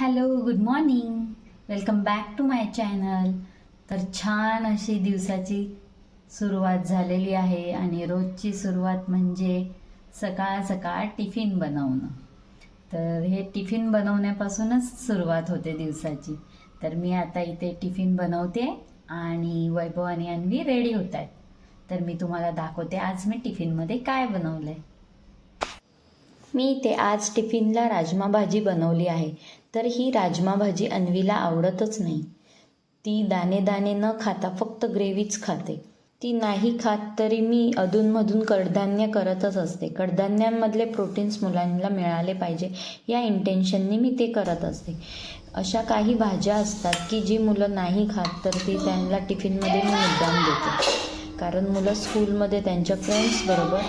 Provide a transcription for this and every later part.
Hello good morning welcome back to my channel तर छान अशी दिवसाची सुरुवात झालेली आहे आणि रोजची सुरुवात म्हणजे सकाळ सकाळ टिफिन बनवणं. तर हे टिफिन बनवण्यापासूनच सुरुवात होते दिवसाची. तर मी आता इथे टिफिन बनवते आणि वैभव आणि अन्वी रेडी होत आहेत तर मी तुम्हाला दाखवते आज मी टिफिनमध्ये काय बनवलं आहे मी इथे आज टिफिनला राजमा भाजी बनवली आहे. तर ही राजमा भाजी अन्वीला आवडतच नाही. ती दाणे दाणे न खाता फक्त ग्रेव्हीच खाते. ती नाही खात तरी मी अधूनमधून कडधान्य करतच असते. कडधान्यांमधले प्रोटीन्स मुलांना मिळाले पाहिजे. या इंटेन्शननी मी ते करत असते. अशा काही भाज्या असतात की जी मुलं नाही खात तर ती त्यांना टिफिनमध्ये मी मुद्दाम देते. कारण मुलं स्कूलमध्ये त्यांच्या फ्रेंड्सबरोबर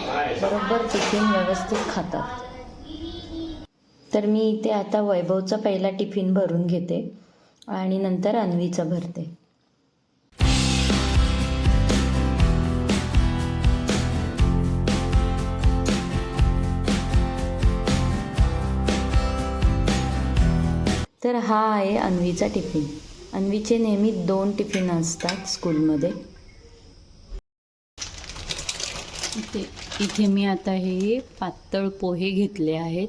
बरोबर टिफिन व्यवस्थित खातात. तर मी इथे आता वैभवचा पहिला टिफिन भरून घेते आणि नंतर अन्वीचा भरते. तर हा आहे अन्वीचा टिफिन. अन्वीचे नेहमी दोन टिफिन असतात स्कूलमध्ये. इथे इथे मी आता हे पातळ पोहे घेतले आहेत.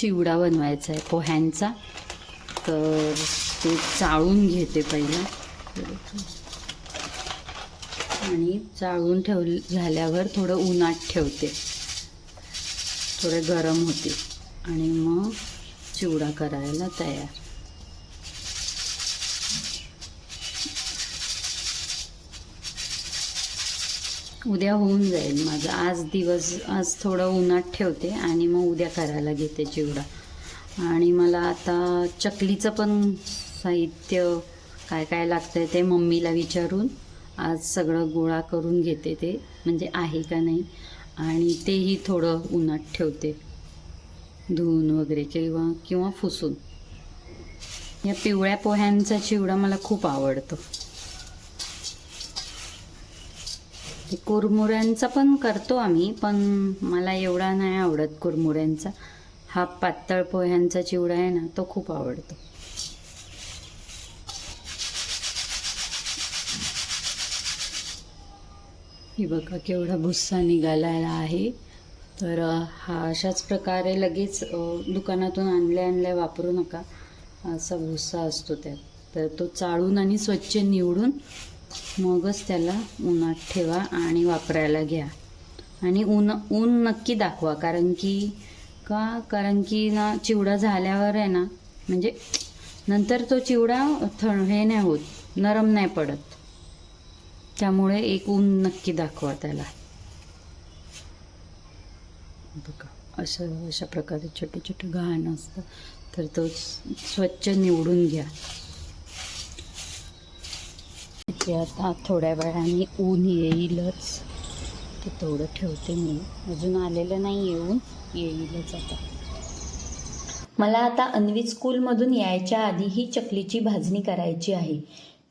चिवडा बनवायचा आहे पोह्यांचा. तर ते चाळून घेते पहिला. आणि चाळून ठेव झाल्यावर थोडं उन्हात ठेवते. थोडे गरम होते. आणि मग चिवडा करायला तयार. उद्या होऊन जाईल माझं. आज दिवस आज थोडं उन्हात ठेवते आणि मग उद्या करायला घेते चिवडा. आणि मला आता चकलीचं पण साहित्य काय काय लागतं आहे ते मम्मीला विचारून आज सगळं गोळा करून घेते ते म्हणजे आहे का नाही. आणि तेही थोडं उन्हात ठेवते. धुवून वगैरे किंवा किंवा फुसून या पिवळ्या पोह्यांचा चिवडा मला खूप आवडतो ते कुरमुऱ्यांचा पण करतो आम्ही पण मला एवढा नाही आवडत कुरमुऱ्यांचा. हा पातळ पोह्यांचा चिवडा आहे ना तो खूप आवडतो. ही बघा केवढा भुस्सा निघालेला आहे. तर हा अशाच प्रकारे लगेच दुकानातून आणल्या आणल्या वापरू नका. असा भुस्सा असतो त्यात. तर तो चाळून आणि स्वच्छ निवडून मगच त्याला उन्हात ठेवा आणि वापरायला घ्या. आणि ऊन ऊन नक्की दाखवा कारण की का? कारण की ना चिवडा झाल्यावर आहे ना म्हणजे नंतर तो चिवडा थ हे नाही होत नरम नाही पडत. त्यामुळे एक ऊन नक्की दाखवा त्याला. बघा असं अशा प्रकारे छोटे छोटे घाण असतं तर तो स्वच्छ निवडून घ्या. इथे आता थोड्या वेळाने ऊन येईलच. ते थोडं ठेवते मी. अजून आलेलं नाही येऊन येईलच आता. मला आता अन्वी स्कूलमधून यायच्या आधी ही चकलीची भाजणी करायची आहे.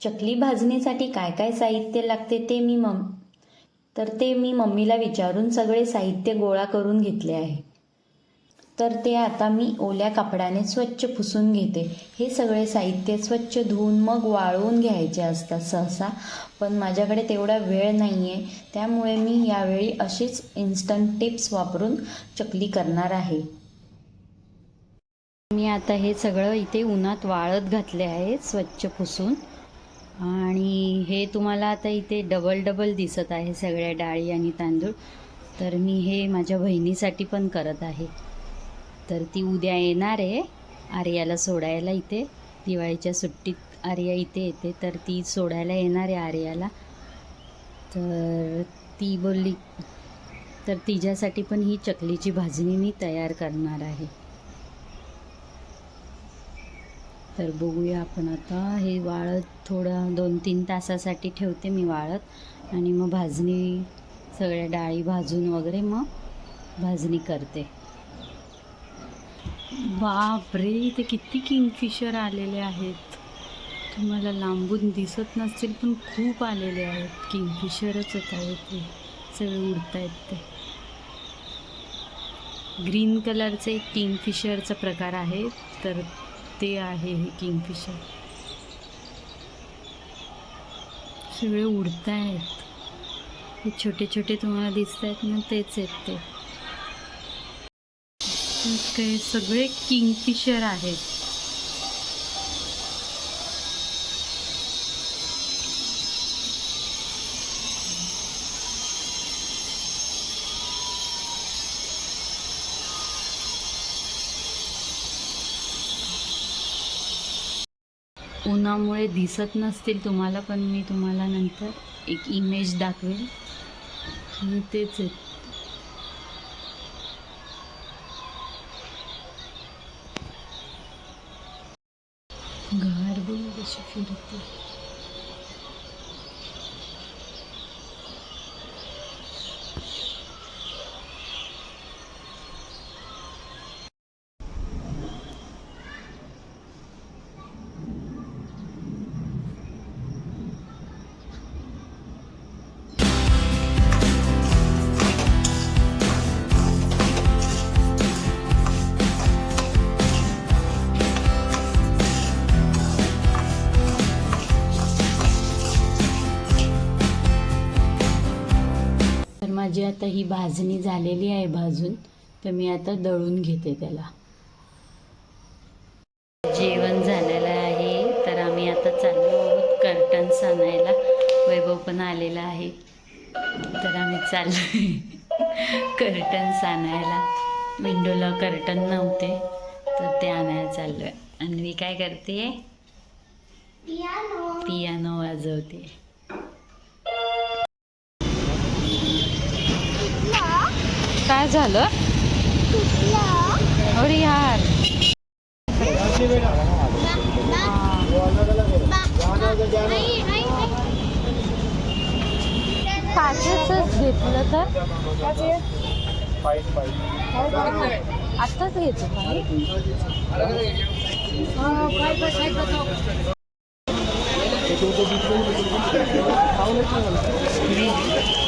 चकली भाजणीसाठी काय काय साहित्य लागते ते मी मम तर ते मी मम्मीला विचारून सगळे साहित्य गोळा करून घेतले आहे. तर ते आता मी ओल्या कापडाने स्वच्छ पुसून घेते. हे सगळे साहित्य स्वच्छ धुवून मग वाळवून घ्यायचे असतात सहसा पण माझ्याकडे तेवढा वेळ नाही आहे त्यामुळे मी यावेळी अशीच इन्स्टंट टिप्स वापरून चकली करणार आहे. मी आता हे सगळं इथे उन्हात वाळत घातले आहे स्वच्छ पुसून. आणि हे तुम्हाला आता इथे डबल डबल दिसत आहे सगळ्या डाळी आणि तांदूळ. तर मी हे माझ्या बहिणीसाठी पण करत आहे. तर ती उद्या येणार आहे. आर्याला सोडायला इथे. दिवाळीच्या सुट्टीत आर्या इथे येते. तर ती सोडायला येणार आहे आर्याला. तर ती बोलली तर तिच्यासाठी पण ही चकलीची भाजणी मी तयार करणार आहे. तर बघूया आपण आता. हे वाळत थोडं दोन तीन तासासाठी ठेवते मी वाळत. आणि मग भाजणी सगळ्या डाळी भाजून वगैरे मग भाजणी करते. बापरे इथे किती किंगफिशर आलेले आहेत. तुम्हाला लांबून दिसत नसतील पण खूप आलेले आहेत. किंगफिशरच आहेत ते सगळे उडत आहेत ते. ग्रीन कलरचे एक किंगफिशरचा प्रकार आहे तर ते आहे हे किंगफिशर. सगळे उडत आहेत हे छोटे छोटे तुम्हाला दिसत आहेत ना तेच आहेत ते. तर सगळे किंगफिशर आहेत. उन्हामुळे दिसत नसतील तुम्हाला पण मी तुम्हाला नंतर एक इमेज दाखवेल आणि तेच आहेत 去便利店。आता ही भाजणी झालेली आहे भाजून तर मी आता दळून घेते त्याला. जेवण झालेलं आहे तर आम्ही आता चाललो आहोत कर्टन्स आणायला. वैभव पण आलेला आहे तर आम्ही चाललो कर्टन्स आणायला. विंडोला कर्टन नव्हते तर ते आणायला चाललो आहे आणि मी काय करते? पियानो वाजवते. काय झालं? अरे यार. काचेच घेतलं तर? आत्ताच घेतो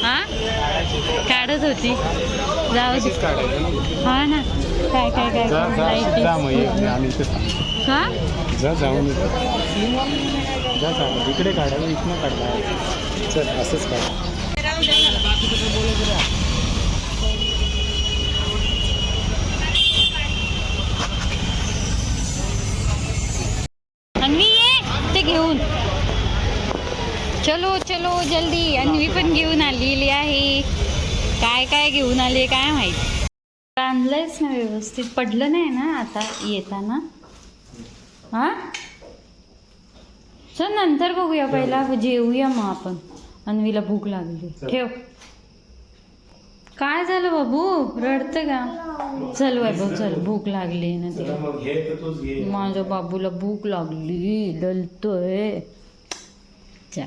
हा? काढत होती. जाऊ दे. हा ना. काय काय काय. हा? जा जाऊन जा जा इकडे काढा इथनं काढला चल असंच काढ अन्वी ये ते घेऊन चलो चलो जल्दी. अन्वी पण घेऊन आलेली आहे. काय काय घेऊन आले काय माहीत? आणलंयच ना व्यवस्थित. पडलं नाही ना आता येताना? हा? चल नंतर बघूया. पहिला जेवूया मग आपण. अन्वीला भूक लागली. ठेव. काय झालं बाबू? रडतं का? चल वैभव चल. भूक लागली ना घे माझ्या बाबूला भूक लागली. दलतोय. चा